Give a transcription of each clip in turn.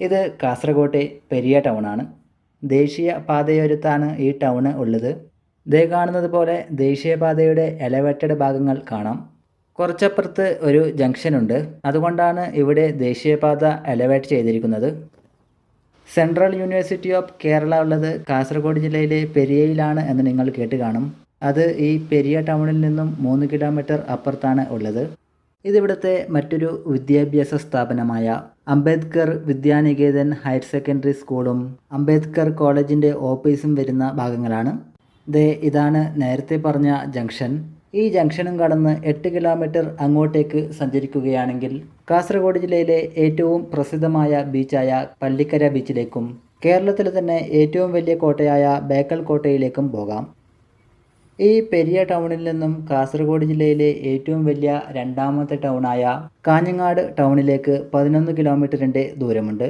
ഇത് കാസർഗോട്ടെ പെരിയ ടൗണാണ് ദേശീയ പാതയോരത്താണ് ഈ ടൗണ് ഉള്ളത്. ഇതേ കാണുന്നത് പോലെ ദേശീയപാതയുടെ എലവേറ്റഡ് ഭാഗങ്ങൾ കാണാം. കുറച്ചപ്പുറത്ത് ഒരു ജംഗ്ഷനുണ്ട് അതുകൊണ്ടാണ് ഇവിടെ ദേശീയപാത എലവേറ്റ് ചെയ്തിരിക്കുന്നത്. സെൻട്രൽ യൂണിവേഴ്സിറ്റി ഓഫ് കേരള ഉള്ളത് കാസർഗോഡ് ജില്ലയിലെ പെരിയയിലാണ് എന്ന് നിങ്ങൾ കേട്ട് കാണും. അത് ഈ പെരിയ ടൗണിൽ നിന്നും മൂന്ന് കിലോമീറ്റർ അപ്പുറത്താണ് ഉള്ളത്. ഇതിവിടുത്തെ മറ്റൊരു വിദ്യാഭ്യാസ സ്ഥാപനമായ അംബേദ്കർ വിദ്യാനികേതൻ ഹയർ സെക്കൻഡറി സ്കൂളും അംബേദ്കർ കോളേജിന്റെ ഓഫീസും വരുന്ന ഭാഗങ്ങളാണ്. ദേ ഇതാണ് നേരത്തെ പറഞ്ഞ ജംഗ്ഷൻ. ഈ ജംഗ്ഷനും കടന്ന് എട്ട് കിലോമീറ്റർ അങ്ങോട്ടേക്ക് സഞ്ചരിക്കുകയാണെങ്കിൽ കാസർഗോഡ് ജില്ലയിലെ ഏറ്റവും പ്രസിദ്ധമായ ബീച്ചായ പള്ളിക്കര ബീച്ചിലേക്കും കേരളത്തിലെ തന്നെ ഏറ്റവും വലിയ കോട്ടയായ ബേക്കൽ കോട്ടയിലേക്കും പോകാം. ഈ പെരിയ ടൗണിൽ നിന്നും കാസർഗോഡ് ജില്ലയിലെ ഏറ്റവും വലിയ രണ്ടാമത്തെ ടൗണായ കാഞ്ഞങ്ങാട് ടൗണിലേക്ക് പതിനൊന്ന് കിലോമീറ്ററിന്റെ ദൂരമുണ്ട്.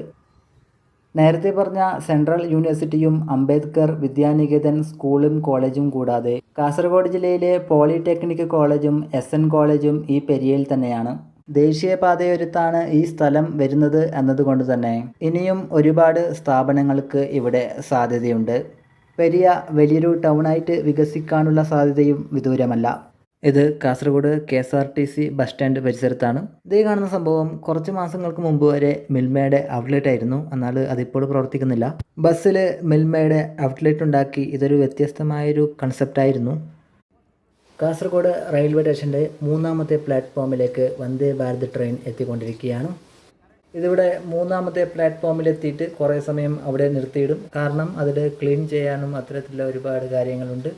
നേരത്തെ പറഞ്ഞ സെൻട്രൽ യൂണിവേഴ്സിറ്റിയും അംബേദ്കർ വിദ്യാനികേതൻ സ്കൂളും കോളേജും കൂടാതെ കാസർഗോഡ് ജില്ലയിലെ പോളിടെക്നിക് കോളേജും എസ് എൻ കോളേജും ഈ പെരിയയിൽ തന്നെയാണ്. ദേശീയപാതയൊരുത്താണ് ഈ സ്ഥലം വരുന്നത് എന്നതുകൊണ്ട് തന്നെ ഇനിയും ഒരുപാട് സ്ഥാപനങ്ങൾക്ക് ഇവിടെ സാധ്യതയുണ്ട്. പെരിയ വലിയൊരു ടൗണായിട്ട് വികസിക്കാനുള്ള സാധ്യതയും വിദൂരമല്ല. ഇത് Kasaragod K S R T C bus stand പരിസരത്താണ്. ഇത് കാണുന്ന സംഭവം കുറച്ച് മാസങ്ങൾക്ക് മുമ്പ് വരെ മിൽമയുടെ ഔട്ട്ലെറ്റ് ആയിരുന്നു. എന്നാൽ അതിപ്പോൾ പ്രവർത്തിക്കുന്നില്ല. ബസ്സിൽ മിൽമയുടെ ഔട്ട്ലെറ്റ് ഉണ്ടാക്കി ഇതൊരു വ്യത്യസ്തമായൊരു കൺസെപ്റ്റായിരുന്നു. കാസർഗോഡ് റെയിൽവേ സ്റ്റേഷന്റെ മൂന്നാമത്തെ പ്ലാറ്റ്ഫോമിലേക്ക് വന്ദേ ഭാരത് ട്രെയിൻ എത്തിക്കൊണ്ടിരിക്കുകയാണ്. ഇതിവിടെ മൂന്നാമത്തെ പ്ലാറ്റ്ഫോമിലെത്തിയിട്ട് കുറേ സമയം അവിടെ നിർത്തിയിടും. കാരണം അതിൽ ക്ലീൻ ചെയ്യാനും അത്തരത്തിലുള്ള ഒരുപാട് കാര്യങ്ങളുണ്ട്.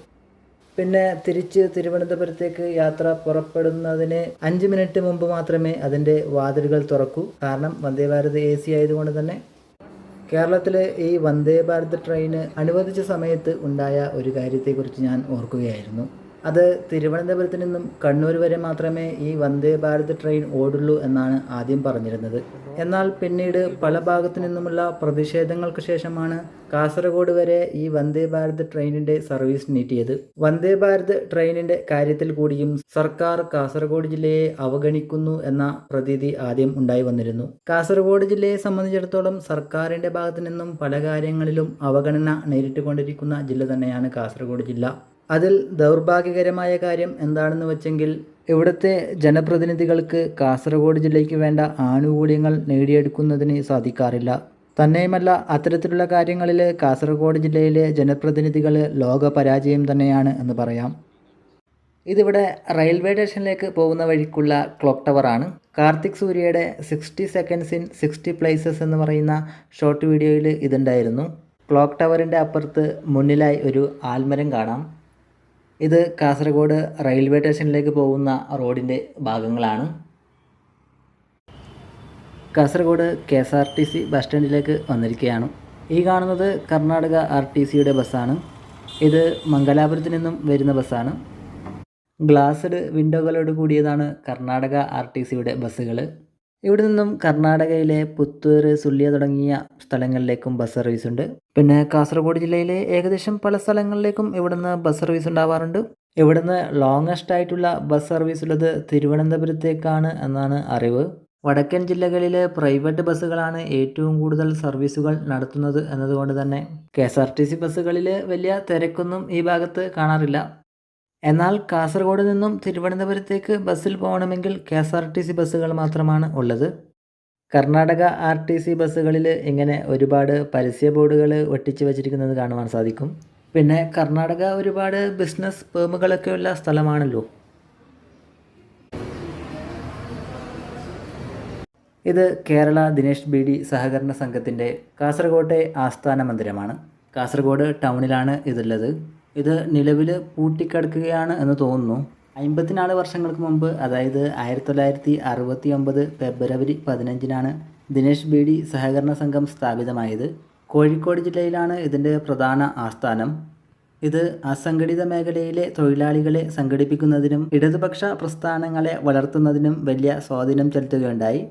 പിന്നെ തിരിച്ച് തിരുവനന്തപുരത്തേക്ക് യാത്ര പുറപ്പെടുന്നതിന് അഞ്ച് മിനിറ്റ് മുമ്പ് മാത്രമേ അതിന്റെ വാതിലുകൾ തുറക്കൂ. കാരണം വന്ദേ ഭാരത് എ സി ആയതുകൊണ്ട് തന്നെ കേരളത്തിലെ ഈ വന്ദേ ഭാരത് ട്രെയിന് അനുവദിച്ച സമയത്ത് ഉണ്ടായ ഒരു കാര്യത്തെക്കുറിച്ച് ഞാൻ ഓർക്കുകയായിരുന്നു. അത് തിരുവനന്തപുരത്ത് നിന്നും കണ്ണൂർ വരെ മാത്രമേ ഈ വന്ദേ ഭാരത് ട്രെയിൻ ഓടുള്ളൂ എന്നാണ് ആദ്യം പറഞ്ഞിരുന്നത്. എന്നാൽ പിന്നീട് പല ഭാഗത്തു നിന്നുമുള്ള പ്രതിഷേധങ്ങൾക്ക് ശേഷമാണ് കാസർഗോഡ് വരെ ഈ വന്ദേ ഭാരത് ട്രെയിനിന്റെ സർവീസ് നീട്ടിയത്. വന്ദേ ഭാരത് ട്രെയിനിന്റെ കാര്യത്തിൽ കൂടിയും സർക്കാർ കാസർഗോഡ് ജില്ലയെ അവഗണിക്കുന്നു എന്ന പ്രതീതി ആദ്യം ഉണ്ടായി വന്നിരുന്നു. കാസർഗോഡ് ജില്ലയെ സംബന്ധിച്ചിടത്തോളം സർക്കാരിന്റെ ഭാഗത്തു നിന്നും പല കാര്യങ്ങളിലും അവഗണന നേരിട്ടുകൊണ്ടിരിക്കുന്ന ജില്ല തന്നെയാണ് കാസർഗോഡ് ജില്ല. അതിൽ ദൗർഭാഗ്യകരമായ കാര്യം എന്താണെന്ന് വെച്ചെങ്കിൽ ഇവിടുത്തെ ജനപ്രതിനിധികൾക്ക് കാസർഗോഡ് ജില്ലയ്ക്ക് വേണ്ട ആനുകൂല്യങ്ങൾ നേടിയെടുക്കുന്നതിന് സാധിക്കാറില്ല. തന്നെയുമല്ല അത്തരത്തിലുള്ള കാര്യങ്ങളിൽ കാസർഗോഡ് ജില്ലയിലെ ജനപ്രതിനിധികൾ ലോക പരാജയം തന്നെയാണ് എന്ന് പറയാം. ഇതിവിടെ റെയിൽവേ സ്റ്റേഷനിലേക്ക് പോകുന്ന വഴിക്കുള്ള ക്ലോക്ക് ടവറാണ്. കാർത്തിക് സൂര്യയുടെ sixty seconds in sixty places എന്ന് പറയുന്ന ഷോർട്ട് വീഡിയോയിൽ ഇതുണ്ടായിരുന്നു. ക്ലോക്ക് ടവറിന്റെ അപ്പുറത്ത് മുന്നിലായി ഒരു ആൽമരം കാണാം. ഇത് കാസർഗോഡ് റെയിൽവേ സ്റ്റേഷനിലേക്ക് പോകുന്ന റോഡിന്റെ ഭാഗങ്ങളാണ്. Kasaragod K S R T C bus സ്റ്റാൻഡിലേക്ക് വന്നിരിക്കുകയാണ്. ഈ കാണുന്നത് കർണാടക ആർ ടി സിയുടെ ബസ്സാണ്. ഇത് മംഗലാപുരത്ത് നിന്നും വരുന്ന ബസ്സാണ്. ഗ്ലാസ്ഡ് വിൻഡോകളോട് കൂടിയതാണ് കർണാടക ആർ ടി സിയുടെ ബസ്സുകൾ ഇവിടെ നിന്നും കർണാടകയിലെ പുത്തൂർ സുള്ളിയ തുടങ്ങിയ സ്ഥലങ്ങളിലേക്കും ബസ് സർവീസ് ഉണ്ട്. പിന്നെ കാസർഗോഡ് ജില്ലയിലെ ഏകദേശം പല സ്ഥലങ്ങളിലേക്കും ഇവിടുന്ന് ബസ് സർവീസ് ഉണ്ടാവാറുണ്ട്. ഇവിടുന്ന് ലോങ്ങസ്റ്റ് ആയിട്ടുള്ള ബസ് സർവീസ് ഉള്ളത് തിരുവനന്തപുരത്തേക്കാണ് എന്നാണ് അറിവ്. വടക്കൻ ജില്ലകളിലെ പ്രൈവറ്റ് ബസ്സുകളാണ് ഏറ്റവും കൂടുതൽ സർവീസുകൾ നടത്തുന്നത് എന്നതുകൊണ്ട് തന്നെ. K S R T C ബസ്സുകളിൽ വലിയ തിരക്കൊന്നും ഈ ഭാഗത്ത് കാണാറില്ല. എന്നാൽ കാസർഗോഡ് നിന്നും തിരുവനന്തപുരത്തേക്ക് ബസ്സിൽ പോകണമെങ്കിൽ K S R T C ബസ്സുകൾ മാത്രമാണ് ഉള്ളത്. കർണാടക ആർ ടി സി ബസ്സുകളിൽ ഇങ്ങനെ ഒരുപാട് പരസ്യ ബോർഡുകൾ ഒട്ടിച്ചു വച്ചിരിക്കുന്നത് കാണുവാൻ സാധിക്കും. പിന്നെ കർണാടക ഒരുപാട് ബിസിനസ് പേമുകളൊക്കെയുള്ള സ്ഥലമാണല്ലോ. ഇത് കേരള ദിനേഷ് ബി ഡി സഹകരണ സംഘത്തിന്റെ കാസർഗോട്ടെ ആസ്ഥാന മന്ദിരമാണ്. കാസർഗോഡ് ടൗണിലാണ് ഇതുള്ളത്. ഇത് നിലവിൽ പൂട്ടിക്കിടക്കുകയാണ് എന്ന് തോന്നുന്നു. അമ്പത്തിനാല് വർഷങ്ങൾക്ക് മുമ്പ് അതായത് ആയിരത്തി തൊള്ളായിരത്തി അറുപത്തി ഒമ്പത് ഫെബ്രുവരി പതിനഞ്ചിനാണ് ദിനേശ് ബീഡി സഹകരണ സംഘം സ്ഥാപിതമായത്. കോഴിക്കോട് ജില്ലയിലാണ് ഇതിന്റെ പ്രധാന ആസ്ഥാനം. ഇത് അസംഘടിത മേഖലയിലെ തൊഴിലാളികളെ സംഘടിപ്പിക്കുന്നതിനും ഇടതുപക്ഷ പ്രസ്ഥാനങ്ങളെ വളർത്തുന്നതിനും വലിയ സ്വാധീനം ചെലുത്തുകയുണ്ടായി.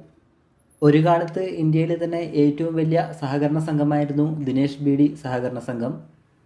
ഒരു കാലത്ത് ഇന്ത്യയിലെ തന്നെ ഏറ്റവും വലിയ സഹകരണ സംഘമായിരുന്നു ദിനേശ് ബീഡി സഹകരണ സംഘം.